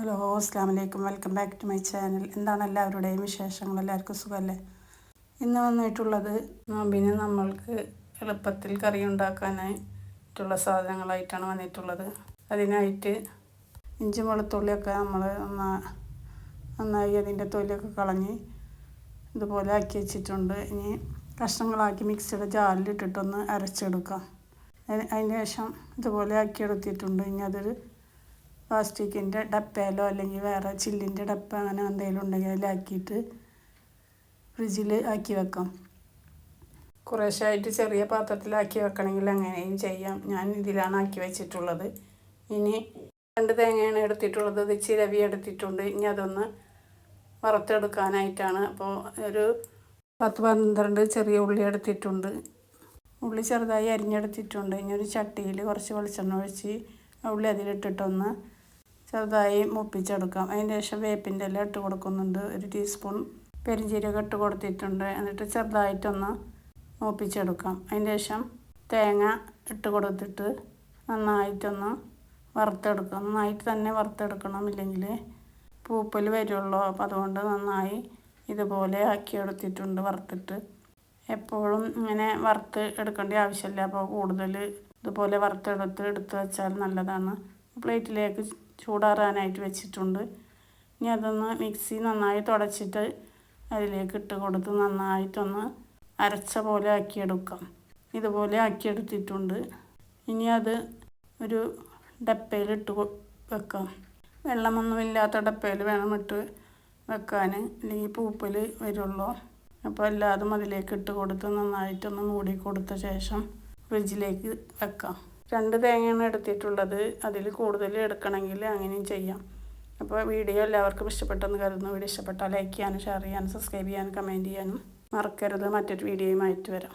Hello അസ്ലാം വലൈക്കും welcome back to my channel. എന്താണ് എല്ലാവരുടെയും വിശേഷങ്ങൾ? എല്ലാവർക്കും സുഖമല്ലേ? ഇന്ന് വന്നിട്ടുള്ളത് നോമ്പിന് നമ്മൾക്ക് എളുപ്പത്തിൽ കറി ഉണ്ടാക്കാനായിട്ടുള്ള സാധനങ്ങളായിട്ടാണ് വന്നിട്ടുള്ളത്. അതിനായിട്ട് ഇഞ്ചി വെളുത്തുള്ളിയൊക്കെ നമ്മൾ നന്നായി അതിന്റെ തൊലിയൊക്കെ കളഞ്ഞ് ഇതുപോലെ ആക്കി വെച്ചിട്ടുണ്ട്. ഇനി കഷ്ണങ്ങളാക്കി മിക്സിയുടെ ജാലിലിട്ടിട്ടൊന്ന് അരച്ചെടുക്കാം. അതിന് ശേഷം ഇതുപോലെ ആക്കി എടുത്തിട്ടുണ്ട് ഇനി അതൊരു പ്ലാസ്റ്റിക്കിന്റെ ഡപ്പയിലോ അല്ലെങ്കിൽ വേറെ ചില്ലിന്റെ ഡപ്പ അങ്ങനെ എന്തെങ്കിലും ഉണ്ടെങ്കിൽ അതിലാക്കിയിട്ട് ഫ്രിഡ്ജിൽ ആക്കി വെക്കാം. കുറേശ്ശായിട്ട് ചെറിയ പാത്രത്തിലാക്കി വെക്കണമെങ്കിൽ അങ്ങനെയും ചെയ്യാം. ഞാൻ ഇതിലാണ് ആക്കി വെച്ചിട്ടുള്ളത്. ഇനി രണ്ട് തേങ്ങയാണ് എടുത്തിട്ടുള്ളത്. ഇത് ചിരവി എടുത്തിട്ടുണ്ട്. ഇനി അതൊന്ന് വറുത്തെടുക്കാനായിട്ടാണ്. അപ്പോൾ ഒരു പത്ത് പന്ത്രണ്ട് ചെറിയ ഉള്ളി എടുത്തിട്ടുണ്ട്. ഉള്ളി ചെറുതായി അരിഞ്ഞെടുത്തിട്ടുണ്ട്. ഇനി ഒരു ചട്ടിയിൽ കുറച്ച് വെളിച്ചെണ്ണ ഒഴിച്ച് ഉള്ളി അതിലിട്ടിട്ടൊന്ന് ചെറുതായി മുപ്പിച്ചെടുക്കാം. അതിന് ശേഷം വേപ്പിന്റെ ഇല ഇട്ട് കൊടുക്കുന്നുണ്ട്. ഒരു ടീസ്പൂൺ പെരിഞ്ചീരകം ഇട്ട് കൊടുത്തിട്ടുണ്ട്. എന്നിട്ട് ചെറുതായിട്ടൊന്ന് മൂപ്പിച്ചെടുക്കാം. അതിന് ശേഷം തേങ്ങ ഇട്ട് കൊടുത്തിട്ട് നന്നായിട്ടൊന്ന് വറുത്തെടുക്കാം. നന്നായിട്ട് തന്നെ വറുത്തെടുക്കണം ഇല്ലെങ്കിൽ പൂപ്പൽ വരുള്ളൂ. അപ്പം അതുകൊണ്ട് നന്നായി ഇതുപോലെ ആക്കി എടുത്തിട്ടുണ്ട് വറുത്തിട്ട്. എപ്പോഴും ഇങ്ങനെ വറുത്ത് എടുക്കേണ്ട ആവശ്യമില്ല. അപ്പോൾ കൂടുതൽ ഇതുപോലെ വറുത്തെടുത്ത് എടുത്ത് വെച്ചാൽ നല്ലതാണ്. പ്ലേറ്റിലേക്ക് ചൂടാറാനായിട്ട് വെച്ചിട്ടുണ്ട്. ഇനി അതൊന്ന് മിക്സി നന്നായി തുടച്ചിട്ട് അതിലേക്ക് ഇട്ട് കൊടുത്ത് നന്നായിട്ടൊന്ന് അരച്ച പോലെ ആക്കിയെടുക്കാം. ഇതുപോലെ ആക്കിയെടുത്തിട്ടുണ്ട്. ഇനി അത് ഒരു ഡപ്പയിലിട്ട് വെക്കാം. വെള്ളമൊന്നുമില്ലാത്ത ഡപ്പയിൽ വേണം ഇട്ട് വെക്കാൻ. അല്ലെങ്കിൽ പൂപ്പൽ വരുള്ളൂ. അപ്പോൾ എല്ലാതും അതിലേക്ക് ഇട്ട് കൊടുത്ത് നന്നായിട്ടൊന്ന് മൂടി കൊടുത്ത ശേഷം ഫ്രിഡ്ജിലേക്ക് വെക്കാം. രണ്ട് തേങ്ങയാണ് എടുത്തിട്ടുള്ളത്. അതിൽ കൂടുതൽ എടുക്കണമെങ്കിൽ അങ്ങനെയും ചെയ്യാം. അപ്പോൾ വീഡിയോ എല്ലാവർക്കും ഇഷ്ടപ്പെട്ടെന്ന് കരുതുന്നു. വീഡിയോ ഇഷ്ടപ്പെട്ടാൽ ലൈക്ക് ചെയ്യാനും ഷെയർ ചെയ്യാനും സബ്സ്ക്രൈബ് ചെയ്യാനും കമന്റ് ചെയ്യാനും മറക്കരുത്. മറ്റൊരു വീഡിയോയുമായിട്ട് വരാം.